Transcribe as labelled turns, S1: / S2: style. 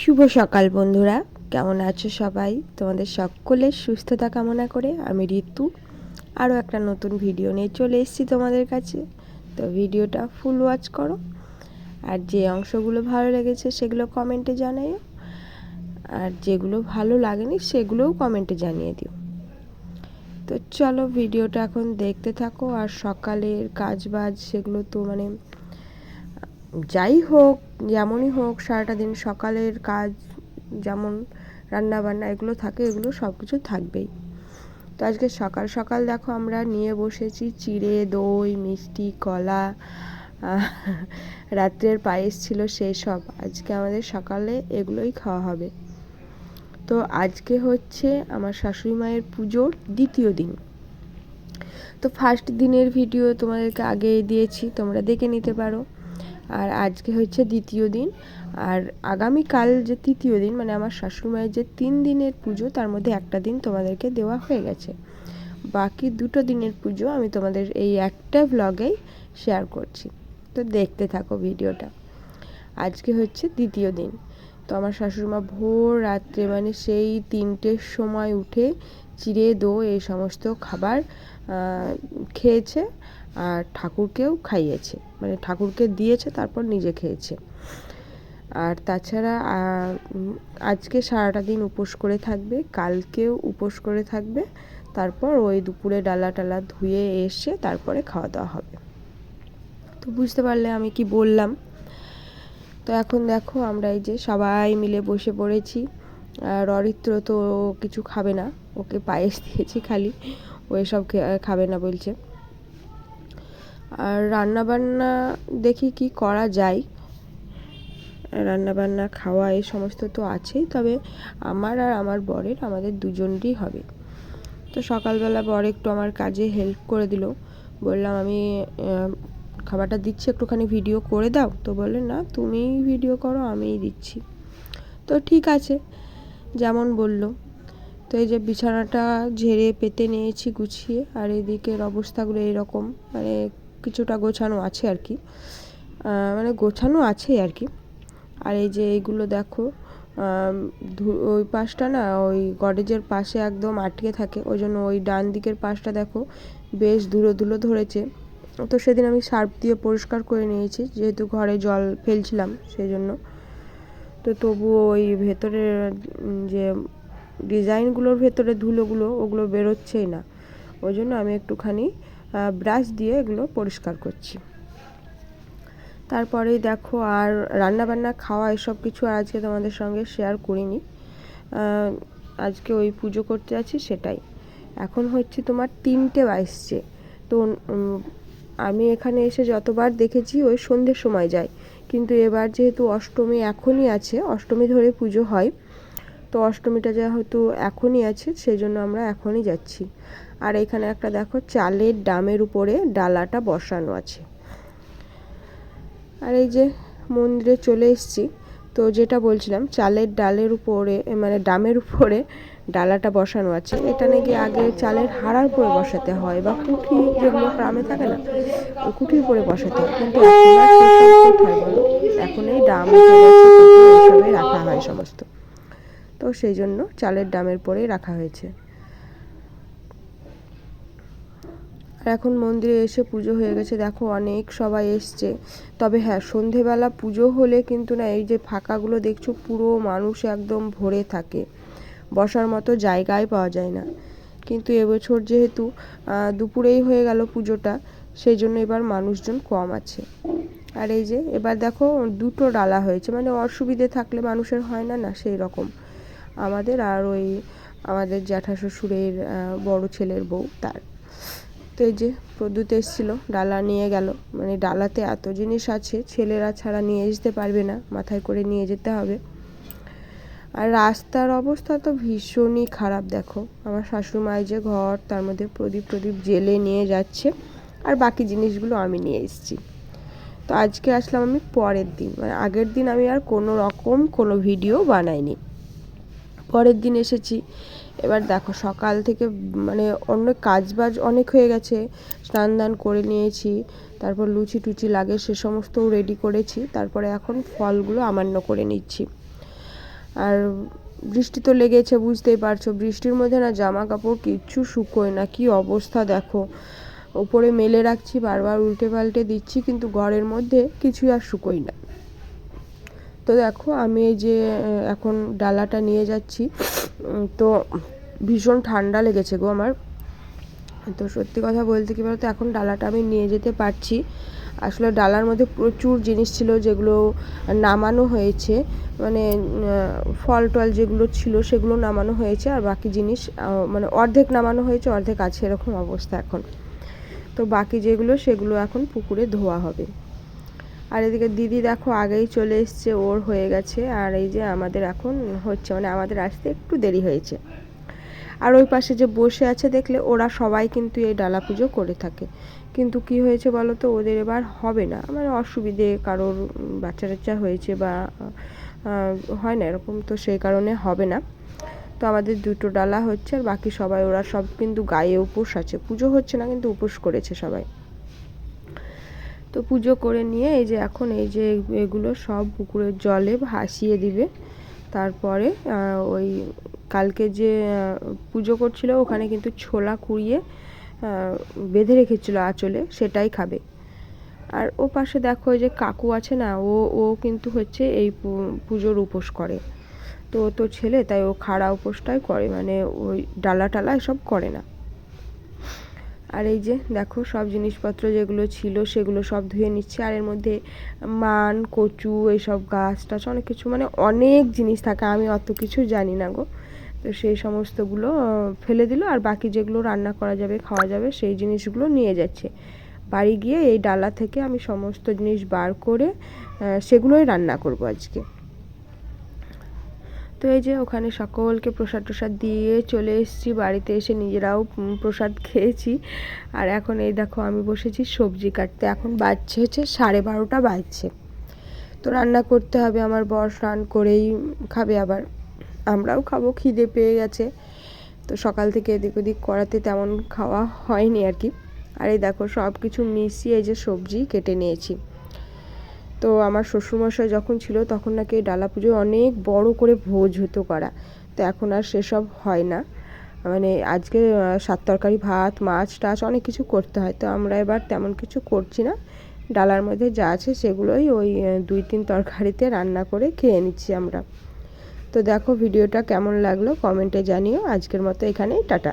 S1: শুভ সকাল বন্ধুরা। কেমন আছো সবাই? তোমাদের সকলের সুস্থতা কামনা করে আমি ঋতু। আরও একটা নতুন ভিডিও নিয়ে চলে এসেছি তোমাদের কাছে। তো ভিডিওটা ফুল ওয়াচ করো। আর যে অংশগুলো ভালো লেগেছে সেগুলো কমেন্টে জানাইও। আর যেগুলো ভালো লাগেনি সেগুলোও কমেন্টে জানিয়ে দিও। তো চলো ভিডিওটা এখন দেখতে থাকো। আর সকালের কাজ বাজ সেগুলো তো মানে যাই হোক, যেমনই হোক, সারাটা দিন সকালের কাজ যেমন রান্না বান্না এগুলো থাকে, এগুলো সব কিছু থাকবেই। তো আজকে সকাল সকাল দেখো আমরা নিয়ে বসেছি চিড়ে, দই, মিষ্টি, কলা রাত্রের পায়েস ছিল সেই সব আজকে আমাদের সকালে এগুলোই খাওয়া হবে। তো আজকে হচ্ছে আমার শাশুড়ি মায়ের পুজোর দ্বিতীয় দিন। তো ফার্স্ট দিনের ভিডিও তোমাদেরকে আগে দিয়েছি, তোমরা দেখে নিতে পারো। আর আজকে হচ্ছে দ্বিতীয় দিন। আর আগামীকাল যে তৃতীয় দিন মানে আমার শাশুড়িমায়ের যে তিন দিনের পুজো, তার মধ্যে একটা দিন তোমাদেরকে দেওয়া হয়ে গেছে। বাকি দুটো দিনের পুজো আমি তোমাদের এই একটা ব্লগেই শেয়ার করছি। তো দেখতে থাকো ভিডিওটা। আজকে হচ্ছে দ্বিতীয় দিন। তো আমার শাশুড়িমা ভোর রাত্রে মানে সেই তিনটের সময় উঠে চিড়ে দো এই সমস্ত খাবার খেয়েছে। আর ঠাকুরকেও খাইয়েছে। মানে ঠাকুরকে দিয়েছে, তারপর নিজে খেয়েছে। আর তাছাড়া আজকে সারাটা দিন উপোস করে থাকবে, কালকেও উপোস করে থাকবে, তারপর ওই দুপুরে ডালা টালা ধুয়ে এসে তারপরে খাওয়া দাওয়া হবে। তো বুঝতে পারলে আমি কি বললাম? তো এখন দেখো, আমরা এই যে সবাই মিলে বসে পড়েছি। আর অরিত্র তো কিছু খাবে না, ওকে পায়েস দিয়েছি খালি, ও এসব খাবে না বলছে। আর রান্নাবান্না দেখি কি করা যায়। রান্নাবান্না, খাওয়া এই সমস্ত তো আছেই, তবে আমার আর আমার বরের, আমাদের দুজনেরই হবে। তো সকালবেলা বর একটু আমার কাজে হেল্প করে দিল। বললাম, আমি খাবারটা দিচ্ছি, একটুখানি ভিডিও করে দাও। তো বললেন না তুমি ভিডিও করো, আমিই দিচ্ছি। তো ঠিক আছে, যেমন বলল। তো এই যে বিছানাটা ঝেড়ে, পেতে নিয়েছি গুছিয়ে, আর এদিকের অবস্থাগুলো এরকম মানে কিছুটা গোছানো আছে আর কি। মানে গোছানো আছেই আর কি। আর এই যে এইগুলো দেখো ওই পাশটা না, ওই গডেজের পাশে একদম আটকে থাকে। ওই জন্য ওই ডান দিকের পাশটা দেখো, বেশ ধুলো ধুলো ধরেছে। তো সেদিন আমি সার্ফ দিয়ে পরিষ্কার করে নিয়েছি, যেহেতু ঘরে জল ফেলছিলাম সেই জন্য তো তবুও ওই ভেতরে যে ডিজাইনগুলোর ভেতরে ধুলোগুলো, ওগুলো বেরোচ্ছেই না। ওই জন্য আমি একটুখানি ব্রাশ দিয়ে এগুলো পরিষ্কার করছি। তারপরেই দেখো আর রান্নাবান্না, খাওয়া এসব কিছু আর আজকে তোমাদের সঙ্গে শেয়ার করিনি। আজকে ওই পুজো করতে আছি সেটাই। এখন হচ্ছে তোমার তিনটে বাজছে। তো আমি এখানে এসে যতবার দেখেছি ওই সন্ধ্যের সময় যাই কিন্তু এবার যেহেতু অষ্টমী এখনই আছে, অষ্টমী ধরে পুজো হয়, তো অষ্টমীটা যা হয়তো এখনই আছে, সেই জন্য আমরা এখনই যাচ্ছি। আর এখানে একটা দেখো, চালের ডামের উপরে ডালাটা বসানো আছে। আর এই যে মন্দিরে চলে এসেছি, তো যেটা বলছিলাম, চালের ডালের উপরে মানে ডামের উপরে ডালাটা বসানো আছে। এটা নাকি আগে চালের হাড়ার উপরে বসাতে হয় বা কুঠি যেগুলো গ্রামে থাকে না, ওই কুঠির উপরে বসাতে হয়। কিন্তু এখন এই ডাম রাখা হয় সমস্ত। তো সেই জন্য চালের ডামের পরেই রাখা হয়েছে। আর এখন মন্দিরে এসে পুজো হয়ে গেছে। দেখো অনেক সবাই এসছে। তবে হ্যাঁ সন্ধেবেলা পুজো হলে কিন্তু না, এই যে ফাঁকাগুলো দেখছ, পুরো মানুষ একদম ভরে থাকে। বসার মতো জায়গায় পাওয়া যায় না। কিন্তু এবছর যেহেতু দুপুরেই হয়ে গেল পুজোটা, সেই জন্য এবার মানুষজন কম আছে। আর এই যে এবার দেখো দুটো ডালা হয়েছে। মানে অসুবিধে থাকলে মানুষের হয় না না সেই রকম। আমাদের আর ওই আমাদের জ্যাঠা শ্বশুরের বড় ছেলের বউ, তার। তো যে প্রদ্যুৎ এসেছিল, ডালা নিয়ে গেল। মানে ডালাতে এত জিনিস আছে, ছেলেরা ছাড়া নিয়ে যেতে পারবে না, মাথায় করে নিয়ে যেতে হবে। আর রাস্তার অবস্থা তো ভীষণই খারাপ, দেখো। আমার শাশুড়িমায় যে ঘর, তার মধ্যে প্রদীপ প্রদীপ জেলে নিয়ে যাচ্ছে। আর বাকি জিনিসগুলো আমি নিয়ে এসেছি। তো আজকে আসলাম আমি পরের দিন। মানে আগের দিন আমি আর কোনো রকম কোনো ভিডিও বানাইনি। পরের দিন এসেছি। এবার দেখো সকাল থেকে মানে অন্য কাজ বাজ অনেক হয়ে গেছে। স্নান দান করে নিয়েছি, তারপর লুচি টুচি লাগে সে সমস্তও রেডি করেছি, তারপরে এখন ফলগুলো আমান্য করে নিচ্ছি। আর বৃষ্টি তো লেগেছে, বুঝতেই পারছ। বৃষ্টির মধ্যে না জামা কাপড় কিচ্ছু শুকোয় না, কি অবস্থা দেখো। ওপরে মেলে রাখছি, বারবার উল্টে পাল্টে দিচ্ছি, কিন্তু ঘরের মধ্যে কিছুই আর শুকোই না। তো দেখো আমি এই যে এখন ডালাটা নিয়ে যাচ্ছি। তো ভীষণ ঠান্ডা লেগেছে গো আমার। তো সত্যি কথা বলতে কী বলতো, এখন ডালাটা আমি নিয়ে যেতে পারছি। আসলে ডালার মধ্যে প্রচুর জিনিস ছিল যেগুলো নামানো হয়েছে। মানে ফল টল যেগুলো ছিল সেগুলো নামানো হয়েছে আর বাকি জিনিস মানে অর্ধেক নামানো হয়েছে, অর্ধেক আছে এরকম অবস্থা এখন। তো বাকি যেগুলো সেগুলো এখন পুকুরে ধোয়া হবে। আর এদিকে দিদি দেখো আগেই চলে এসছে, ওর হয়ে গেছে। আর এই যে আমাদের এখন হচ্ছে মানে আমাদের আসতে একটু দেরি হয়েছে। আর ওই পাশে যে বসে আছে দেখলে ওরা সবাই কিন্তু এই ডালা পুজো করে থাকে। কিন্তু কি হয়েছে বলো তো, ওদের এবার হবে না। মানে অসুবিধে কারোর বাচ্চা টাচ্চা হয়েছে বা হয় না এরকম তো সেই কারণে হবে না। তো আমাদের দুটো ডালা হচ্ছে, আর বাকি সবাই, ওরা সব কিন্তু গায়ে উপোস আছে। পুজো হচ্ছে না, কিন্তু উপোস করেছে সবাই। তো পুজো করে নিয়ে এই যে এখন এই যে এগুলো সব পুকুরের জলে ভাসিয়ে দিবে। তারপরে ওই কালকে যে পুজো করছিল ওখানে কিন্তু ছোলা কুড়িয়ে বেঁধে রেখেছিল আঁচলে, সেটাই খাবে। আর ও পাশে দেখো ওই যে কাকু আছে না, ও ও কিন্তু হচ্ছে এই পুজোর উপোস করে। তো তো ছেলে, তাই ও খাড়া উপোসটাই করে মানে ওই ডালা টালা এসব করে না। আর এই যে দেখো সব জিনিসপত্র যেগুলো ছিল সেগুলো সব ধুয়ে নিচ্ছে। আর এর মধ্যে মান, কচু এইসব গাছ টাছ অনেক কিছু মানে অনেক জিনিস থাকে, আমি অত কিছু জানি না গো। তো সেই সমস্তগুলো ফেলে দিল আর বাকি যেগুলো রান্না করা যাবে, খাওয়া যাবে, সেই জিনিসগুলো নিয়ে যাচ্ছে। বাড়ি গিয়ে এই ডালা থেকে আমি সমস্ত জিনিস বার করে সেগুলোই রান্না করব আজকে। তো এই যে ওখানে সকলকে প্রসাদ টসাদ দিয়ে চলে এসেছি। বাড়িতে এসে নিজেরাও প্রসাদ খেয়েছি। আর এখন এই দেখো আমি বসেছি সবজি কাটতে। এখন বাজছে হচ্ছে সাড়ে বারোটা বাজছে। তো রান্না করতে হবে, আমার বর স্নান করেই খাবে আবার। আমরাও খাব, খিদে পেয়ে গেছে। তো সকাল থেকে এদিক ওদিক করাতে তেমন খাওয়া হয়নি আর কি। আর এই দেখো সব কিছু মিশিয়ে এই যে সবজি কেটে নিয়েছি। তো আমার শ্বশুরমশাই যখন ছিল তখন নাকি ডালা পুজো অনেক বড় করে ভোজ হতো করা। তো এখন আর সেসব হয় না। মানে আজকে সাত তরকারি, ভাত, মাছ, টাছ অনেক কিছু করতে হয়। তো আমরা এবার তেমন কিছু করছি না। ডালার মধ্যে যা আছে সেগুলোই ওই দুই তিন তরকারিতে রান্না করে খেয়ে নিচ্ছি আমরা। তো দেখো ভিডিওটা কেমন লাগল? কমেন্টে জানিও। আজকের মতো এখানেই, টাটা।